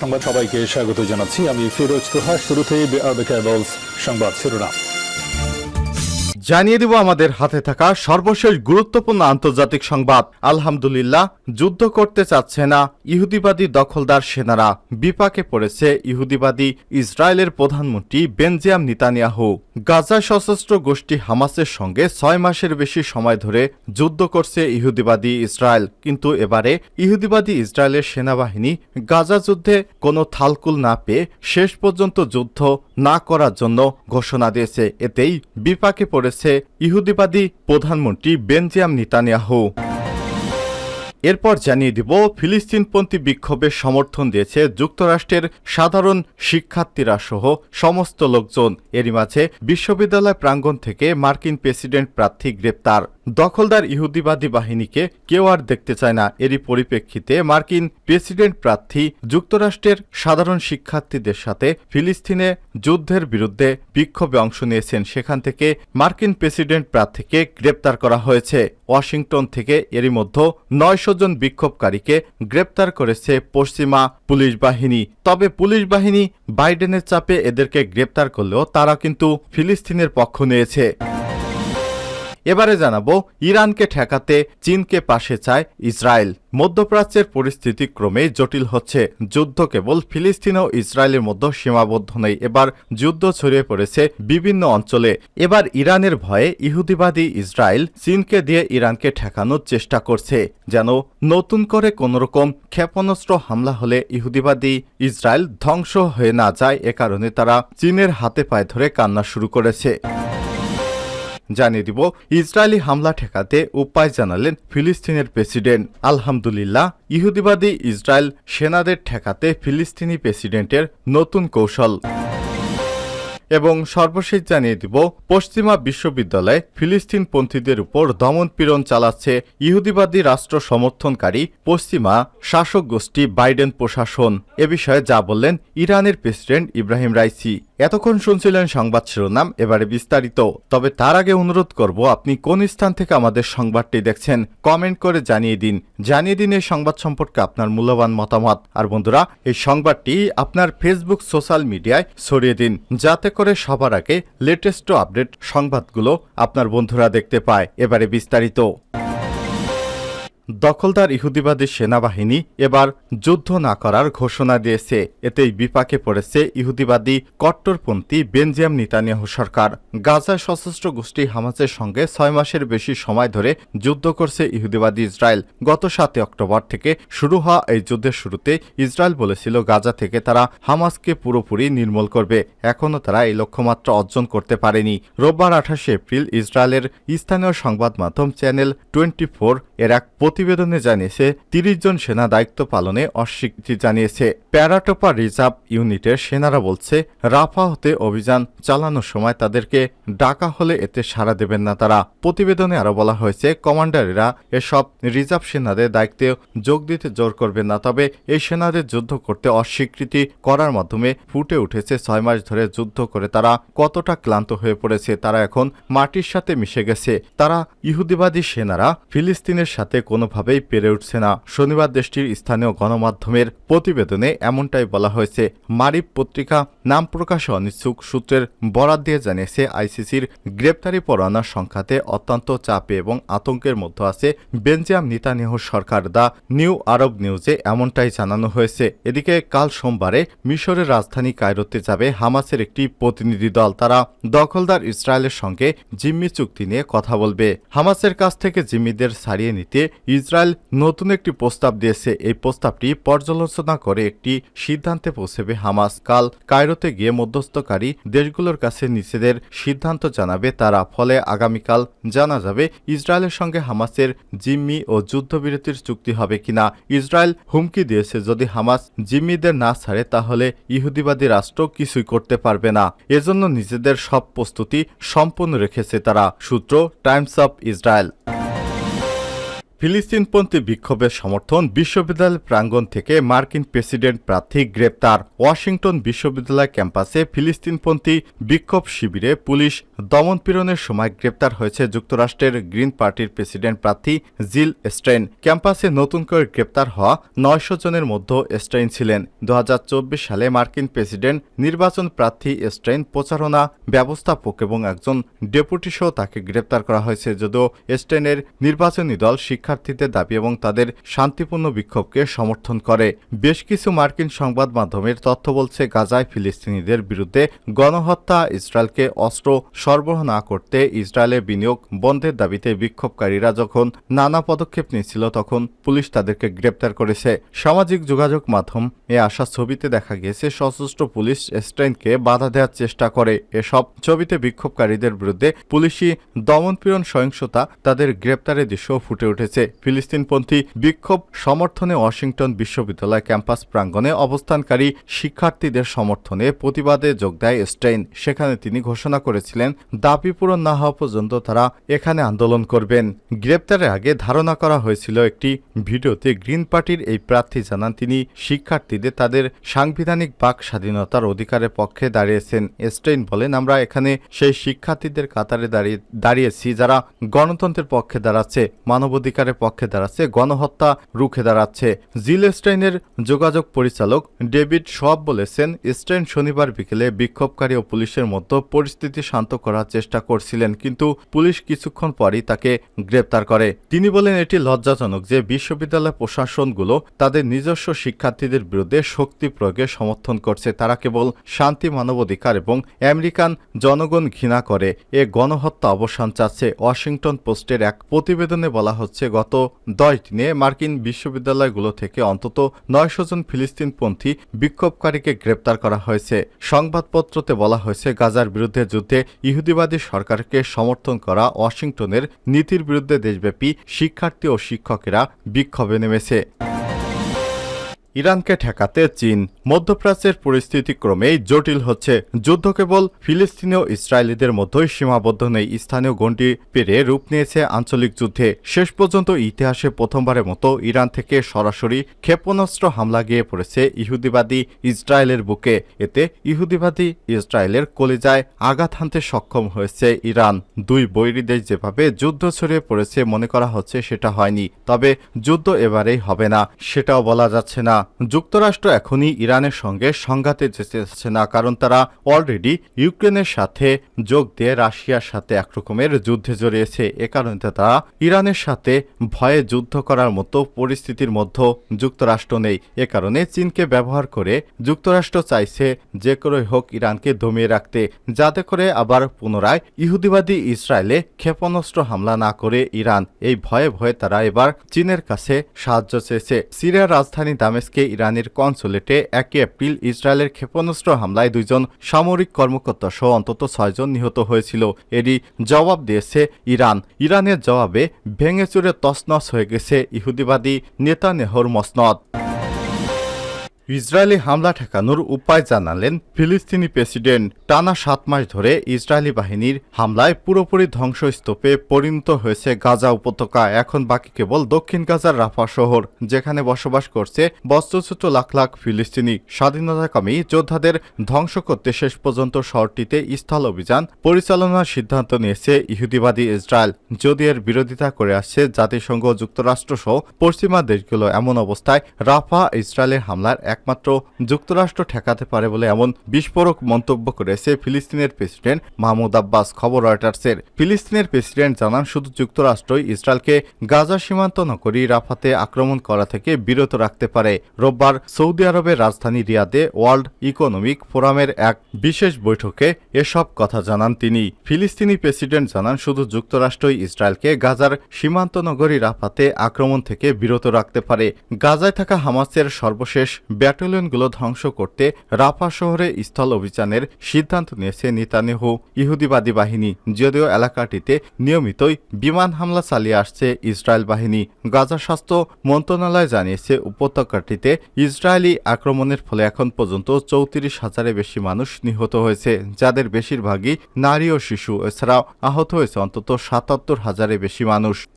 সংবাদ সবাইকে স্বাগত জানাচ্ছি। আমি ফিরোজ তোহা শুরুতেই সংবাদ শিরোনাম। জানিয়ে দেব আমাদের হাতে থাকা সর্বশেষ গুরুত্বপূর্ণ আন্তর্জাতিক সংবাদ। আলহামদুলিল্লাহ যুদ্ধ করতে চাচ্ছে না ইহুদিবাদী দখলদার সেনারা। বিপাকে পড়েছে ইহুদিবাদী ইসরায়েলের প্রধানমন্ত্রী বেনজিয়াম নিতানিয়াহু। গাজা সশস্ত্র গোষ্ঠী হামাসের সঙ্গে ছয় মাসের বেশি সময় ধরে যুদ্ধ করছে ইহুদিবাদী ইসরায়েল। কিন্তু এবারে ইহুদিবাদী ইসরায়েলের সেনাবাহিনী গাজা যুদ্ধে কোনো থালকুল না পেয়ে শেষ পর্যন্ত যুদ্ধ না করার জন্য ঘোষণা দিয়েছে। এতেই বিপাকে পড়েছে ইহুদিবাদী প্রধানমন্ত্রী বেনজিয়াম নিতানিয়াহু। এরপর জানিয়ে দিব, ফিলিস্তিনপন্থী বিক্ষোভে সমর্থন দিয়েছে যুক্তরাষ্ট্রের সাধারণ শিক্ষার্থীরা সহ সমস্ত লোকজন। এরই মাঝে বিশ্ববিদ্যালয় প্রাঙ্গণ থেকে মার্কিন প্রেসিডেন্ট প্রার্থী গ্রেপ্তার। দখলদার ইহুদিবাদী বাহিনীকে কেউ আর দেখতে চায় না। এরই পরিপ্রেক্ষিতে মার্কিন প্রেসিডেন্ট প্রার্থী, যুক্তরাষ্ট্রের সাধারণ শিক্ষার্থীদের সাথে ফিলিস্তিনে যুদ্ধের বিরুদ্ধে বিক্ষোভে অংশ নিয়েছেন। সেখান থেকে মার্কিন প্রেসিডেন্ট প্রার্থীকে গ্রেপ্তার করা হয়েছে। ওয়াশিংটন থেকে এরই মধ্যে নয়শো জন বিক্ষোভকারীকে গ্রেপ্তার করেছে পশ্চিমা পুলিশ বাহিনী। তবে পুলিশ বাহিনী বাইডেনের চাপে এদেরকে গ্রেপ্তার করলেও তারা কিন্তু ফিলিস্তিনের পক্ষ নিয়েছে। এবারে জানাব, ইরানকে ঠেকাতে চীনকে পাশে চায় ইসরায়েল। মধ্যপ্রাচ্যের পরিস্থিতি ক্রমে জটিল হচ্ছে। যুদ্ধ কেবল ফিলিস্তিন ও ইসরায়েলের মধ্যে সীমাবদ্ধ নেই। এবার যুদ্ধ ছড়িয়ে পড়েছে বিভিন্ন অঞ্চলে। এবার ইরানের ভয়ে ইহুদিবাদী ইসরায়েল চীনকে দিয়ে ইরানকে ঠেকানোর চেষ্টা করছে। যেন নতুন করে কোনোরকম ক্ষেপণাস্ত্র হামলা হলে ইহুদিবাদী ইসরায়েল ধ্বংস হয়ে না যায়, এ কারণে তারা চীনের হাতে পায়ে ধরে কান্না শুরু করেছে। জানিয়ে দিব, ইসরায়েলি হামলা ঠেকাতে উপায় জানালেন ফিলিস্তিনের প্রেসিডেন্ট। আলহামদুলিল্লাহ, ইহুদিবাদী ইসরায়েল সেনাদের ঠেকাতে ফিলিস্তিনি প্রেসিডেন্টের নতুন কৌশল। এবং সর্বশেষ জানিয়ে দিব, পশ্চিমা বিশ্ববিদ্যালয়ে ফিলিস্তিনপন্থীদের উপর দমনপীড়ন চালাচ্ছে ইহুদিবাদী রাষ্ট্র সমর্থনকারী পশ্চিমা শাসক গোষ্ঠী বাইডেন প্রশাসন। এ বিষয়ে যা বললেন ইরানের প্রেসিডেন্ট ইব্রাহিম রাইসি। এতক্ষণ শুনছিলেন সংবাদ শিরোনাম, এবারে বিস্তারিত। তবে তার আগে অনুরোধ করব, আপনি কোন স্থান থেকে আমাদের সংবাদটি দেখছেন, কমেন্ট করে জানিয়ে দিন। জানিয়ে দিন এই সংবাদ সম্পর্কে আপনার মূল্যবান মতামত। আর বন্ধুরা, এই সংবাদটি আপনার ফেসবুক সোশ্যাল মিডিয়ায় ছড়িয়ে দিন, যাতে করে সবার আগে লেটেস্ট আপডেট সংবাদগুলো আপনার বন্ধুরা দেখতে পায়। এবারে বিস্তারিত। দখলদার ইহুদিবাদী সেনাবাহিনী এবার যুদ্ধ না করার ঘোষণা দিয়েছে। এতেই বিপাকে পড়েছে ইহুদিবাদী কট্টরপন্থী বেনজিয়াম নিতানিয়াহু সরকার। গাজায় সশস্ত্র গোষ্ঠী হামাসের সঙ্গে ছয় মাসের বেশি সময় ধরে যুদ্ধ করছে ইহুদিবাদী ইসরায়েল। গত সাতই অক্টোবর থেকে শুরু হওয়া এই যুদ্ধের শুরুতে ইসরায়েল বলেছিল, গাজা থেকে তারা হামাসকে পুরোপুরি নির্মূল করবে। এখনও তারা এই লক্ষ্যমাত্রা অর্জন করতে পারেনি। রোববার আঠাশে এপ্রিল ইসরায়েলের স্থানীয় সংবাদ মাধ্যম চ্যানেল টোয়েন্টি ফোর এর এক প্রতিবেদনে জানিয়েছে, তিরিশ জন সেনা দায়িত্ব পালনে অস্বীকৃতি জানিয়েছে। প্যারাটোপা রিজার্ভ ইউনিটের সেনারা বলছে, রাফা হতে অভিযান চালানোর সময় তাদেরকে ডাকা হলে এতে সাড়া দেবেন না তারা। প্রতিবেদনে আরও বলা হয়েছে, কমান্ডারেরা এসব রিজার্ভ সেনাদের দায়িত্বে যোগ দিতে জোর করবেন না, তবে এই সেনাদের যুদ্ধ করতে অস্বীকৃতি করার মাধ্যমে ফুটে উঠেছে ছয় মাস ধরে যুদ্ধ করে তারা কতটা ক্লান্ত হয়ে পড়েছে, তারা এখন মাটির সাথে মিশে গেছে। তারা ইহুদিবাদী সেনারা ফিলিস্তিনের সাথে কোনোভাবেই পেরে উঠছে না। শনিবার দেশটির স্থানীয় গণমাধ্যমের প্রতিবেদনে এমনটাই বলা হয়েছে। মারিফ পত্রিকা নাম প্রকাশে অনিচ্ছুক সূত্রের বরাত দিয়ে জানিয়েছে, আইসিসির গ্রেপ্তারি পরোয়ানার সংখ্যাতে অত্যন্ত চাপে এবং আতঙ্কের মধ্যে আছে বেনজিয়াম নিতানিয়াহু সরকার দা নিউ আরব নিউজে এমনটাই জানানো হয়েছে। এদিকে কাল সোমবারে মিশরের রাজধানী কায়রোতে যাবে হামাসের একটি প্রতিনিধি দল। তারা দখলদার ইসরায়েলের সঙ্গে জিম্মি চুক্তি নিয়ে কথা বলবে। হামাসের কাছ থেকে জিম্মিদের ছাড়িয়ে নিতে ইসরায়েল নতুন একটি প্রস্তাব দিয়েছে। এই প্রস্তাবটি পর্যালোচনা করে একটি সিদ্ধান্তে পৌঁছবে হামাস। কাল কায়রোতে গিয়ে মধ্যস্থকারী দেশগুলোর কাছে নিজেদের সিদ্ধান্ত জানাবে তারা। ফলে আগামীকাল জানা যাবে ইসরায়েলের সঙ্গে হামাসের জিম্মি ও যুদ্ধবিরতির চুক্তি হবে কিনা। ইসরায়েল হুমকি দিয়েছে, যদি হামাস জিম্মিদের না ছাড়ে, তাহলে ইহুদিবাদী রাষ্ট্র কিছুই করতে পারবে না। এজন্য নিজেদের সব প্রস্তুতি সম্পূর্ণ রেখেছে তারা, সূত্র টাইমস অফ ইসরায়েল। ফিলিস্তিনপন্থী বিক্ষোভের সমর্থন বিশ্ববিদ্যালয় প্রাঙ্গণ থেকে মার্কিন প্রেসিডেন্ট প্রার্থী গ্রেপ্তার। ওয়াশিংটন বিশ্ববিদ্যালয় ক্যাম্পাসে ফিলিস্তিনপন্থী বিক্ষোভ শিবিরে পুলিশ দমনপীড়নের সময় গ্রেপ্তার হয়েছে যুক্তরাষ্ট্রের গ্রিন পার্টির প্রেসিডেন্ট প্রার্থী জিল স্টেইন ক্যাম্পাসে নতুন করে গ্রেপ্তার হওয়া নয়শো জনের মধ্যে স্টেইন ছিলেন। দু হাজার চব্বিশ সালে মার্কিন প্রেসিডেন্ট, নির্বাচন প্রার্থী স্টেইন প্রচারণা ব্যবস্থাপক এবং একজন ডেপুটি সহ তাকে গ্রেপ্তার করা হয়েছে, যদিও স্টেইনের নির্বাচনী দল শিক্ষার্থীদের দাবি এবং তাদের শান্তিপূর্ণ বিক্ষোভকে সমর্থন করে। বেশ কিছু মার্কিন সংবাদ মাধ্যমের তথ্য বলছে, গাজায় ফিলিস্তিনিদের বিরুদ্ধে গণহত্যা, ইসরায়েলকে অস্ত্র সরবরাহ না করতে ইসরায়েলে বিনিয়োগ বন্ধের দাবিতে বিক্ষোভকারীরা যখন নানা পদক্ষেপ নিচ্ছিল, তখন পুলিশ তাদেরকে গ্রেপ্তার করেছে। সামাজিক যোগাযোগ মাধ্যম এ আসা ছবিতে দেখা গিয়েছে, সশস্ত্র পুলিশ স্ট্রেনকে বাধা দেওয়ার চেষ্টা করে। এসব ছবিতে বিক্ষোভকারীদের বিরুদ্ধে পুলিশি দমনপীড়ন, সহিংসতা তাদের গ্রেপ্তারের দৃশ্য ফুটে উঠেছে। ফিলিস্তিনপন্থী বিক্ষোভ সমর্থনে ওয়াশিংটন বিশ্ববিদ্যালয় ক্যাম্পাস প্রাঙ্গণে অবস্থানকারী শিক্ষার্থীদের সমর্থনে প্রতিবাদে যোগ দেয় স্টেইন। সেখানে তিনি ঘোষণা করেছিলেন, দাবি পূরণ না হওয়া পর্যন্ত তারা এখানে আন্দোলন করবেন। গ্রেপ্তারের আগে ধারণা করা হয়েছিল, একটি ভিডিওতে গ্রিন পার্টির এই প্রার্থী জানান, তিনি শিক্ষার্থীদের তাদের সাংবিধানিক বাক স্বাধীনতার অধিকারের পক্ষে দাঁড়িয়েছেন। স্টেইন বলেন, আমরা এখানে সেই শিক্ষার্থীদের কাতারে দাঁড়িয়ে, দাঁড়িয়েছি যারা গণতন্ত্রের পক্ষে দাঁড়াচ্ছে মানবাধিকারের পক্ষে দাঁড়াচ্ছে, গণহত্যা রুখে দাঁড়াচ্ছে। জিল স্টেইনের যোগাযোগ পরিচালক ডেভিড সব বলেছেন, স্টেইন শনিবার বিকেলে বিক্ষোভকারী ও পুলিশের মধ্যে পরিস্থিতি শান্ত করার চেষ্টা করছিলেন, কিন্তু পুলিশ কিছুক্ষণ পরই তাকে গ্রেপ্তার করে। তিনি বলেন, এটি লজ্জাজনক যে বিশ্ববিদ্যালয় প্রশাসনগুলো তাদের নিজস্ব শিক্ষার্থীদের বিরুদ্ধে শক্তি প্রয়োগে সমর্থন করছে। তারা কেবল শান্তি, মানবাধিকার এবং আমেরিকান জনগণ ঘৃণা করে। এ গণহত্যা অবসান চাচ্ছে। ওয়াশিংটন পোস্টের এক প্রতিবেদনে বলা হচ্ছে গত দশ দিনে মার্কিন বিশ্ববিদ্যালয়গুলো থেকে অন্তত নয়শো জন ফিলিস্তিনপন্থী বিক্ষোভকারীকে গ্রেপ্তার করা হয়েছে। সংবাদপত্রতে বলা হয়েছে, গাজার বিরুদ্ধে যুদ্ধে ইহুদিবাদী সরকারকে সমর্থন করা ওয়াশিংটনের নীতির বিরুদ্ধে দেশব্যাপী শিক্ষার্থী ও শিক্ষকেরা বিক্ষোভে নেমেছে। ইরানকে ঠেকাতে চীন মধ্যপ্রাচ্যের পরিস্থিতি ক্রমেই জটিল হচ্ছে। যুদ্ধ কেবল ফিলিস্তিনীয় ইসরায়েলিদের মধ্যেই সীমাবদ্ধ নেই। স্থানীয় গণ্ডি পেরে রূপ নিয়েছে আঞ্চলিক যুদ্ধে। শেষ পর্যন্ত ইতিহাসে প্রথমবারের মতো ইরান থেকে সরাসরি ক্ষেপণাস্ত্র হামলা গিয়ে পড়েছে ইহুদিবাদী ইসরায়েলের বুকে। এতে ইহুদিবাদী ইসরায়েলের কলিজায় আঘাত হানতে সক্ষম হয়েছে ইরান। দুই বৈরী দেশ যেভাবে যুদ্ধ ছড়িয়ে পড়েছে মনে করা হচ্ছে সেটা হয়নি। তবে যুদ্ধ এবারেই হবে না, সেটাও বলা যাচ্ছে না। যুক্তরাষ্ট্র এখনই ইরানের সঙ্গে সংঘাতে যেতে যাচ্ছে না, কারণ তারা অলরেডি ইউক্রেনের সাথে যোগ দিয়ে রাশিয়ার সাথে একরকমের যুদ্ধে জড়িয়েছে। এ কারণে তারা ইরানের সাথে ভয়ে যুদ্ধ করার মতো পরিস্থিতির মধ্যে যুক্তরাষ্ট্র নেই। এ কারণে চীনকে ব্যবহার করে যুক্তরাষ্ট্র চাইছে যে করে হোক ইরানকে দমিয়ে রাখতে, যাতে করে আবার পুনরায় ইহুদিবাদী ইসরায়েলে ক্ষেপণাস্ত্র হামলা না করে ইরান। এই ভয়ে ভয়ে তারা এবার চীনের কাছে সাহায্য চেয়েছে। সিরিয়ার রাজধানী দামেস্কে ইরানের কনসুলেটে একই এপ্রিল ইসরায়েলের ক্ষেপণাস্ত্র হামলায় দুইজন সামরিক কর্মকর্তা সহ অন্তত ছয়জন নিহত হয়েছিল। এরই জবাব দিয়েছে ইরান। ইরানের জবাবে ভেঙেচুরে তছনছ হয়ে গেছে ইহুদিবাদী নেতা নেহর মসনদ। ইসরায়েলি হামলা ঠেকানোর উপায় জানালেন ফিলিস্তিনি প্রেসিডেন্ট। টানা সাত মাস ধরে ইসরায়েলি বাহিনীর হামলায় পুরোপুরি ধ্বংসস্তূপে পরিণত হয়েছে গাজা উপত্যকা। এখন বাকি কেবল দক্ষিণ গাজার রাফা শহর, যেখানে বসবাস করছে বস্ত্রচ্যুত লাখ লাখ ফিলিস্তিনি। স্বাধীনতাকামী যোদ্ধাদের ধ্বংস করতে শেষ পর্যন্ত শহরটিতে স্থল অভিযান পরিচালনার সিদ্ধান্ত নিয়েছে ইহুদিবাদী ইসরায়েল। যদি এর বিরোধিতা করে আসছে, জাতিসংঘ যুক্তরাষ্ট্র সহ পশ্চিমা দেশগুলো এমন অবস্থায় রাফা ইসরায়েলের হামলার একমাত্র যুক্তরাষ্ট্র ঠেকাতে পারে বলে এমন বিস্ফোরক মন্তব্য করেছে ফিলিস্তিনের প্রেসিডেন্ট মাহমুদ আব্বাস খবর রয়টার্সের। ফিলিস্তিনের প্রেসিডেন্ট জানান, শুধু যুক্তরাষ্ট্রই ইসরায়েলকে গাজা সীমান্ত নগরী রাফাতে আক্রমণ করা থেকে বিরত রাখতে পারে। রোববার সৌদি আরবের রাজধানী রিয়াদে ওয়ার্ল্ড ইকোনমিক ফোরামের এক বিশেষ বৈঠকে এসব কথা জানান তিনি। ফিলিস্তিনি প্রেসিডেন্ট জানান, শুধু যুক্তরাষ্ট্রই ইসরায়েলকে গাজার সীমান্ত নগরী রাফাতে আক্রমণ থেকে বিরত রাখতে পারে। গাজায় থাকা হামাসের সর্বশেষ ব্যাটালিয়নগুলো ধ্বংস করতে রাফা শহরে স্থল অভিযানের সিদ্ধান্ত নিয়েছে নেতানিয়াহু ইহুদিবাদী বাহিনী। যদিও এলাকাটিতে নিয়মিতই বিমান হামলা চালিয়ে আসছে ইসরায়েল বাহিনী। গাজা স্বাস্থ্য মন্ত্রণালয় জানিয়েছে, উপত্যকাটিতে ইসরায়েলি আক্রমণের ফলে এখন পর্যন্ত চৌত্রিশ হাজারের বেশি মানুষ নিহত হয়েছে, যাদের বেশিরভাগই নারী ও শিশু। এছাড়াও আহত হয়েছে অন্তত সাতাত্তর হাজারের বেশি মানুষ।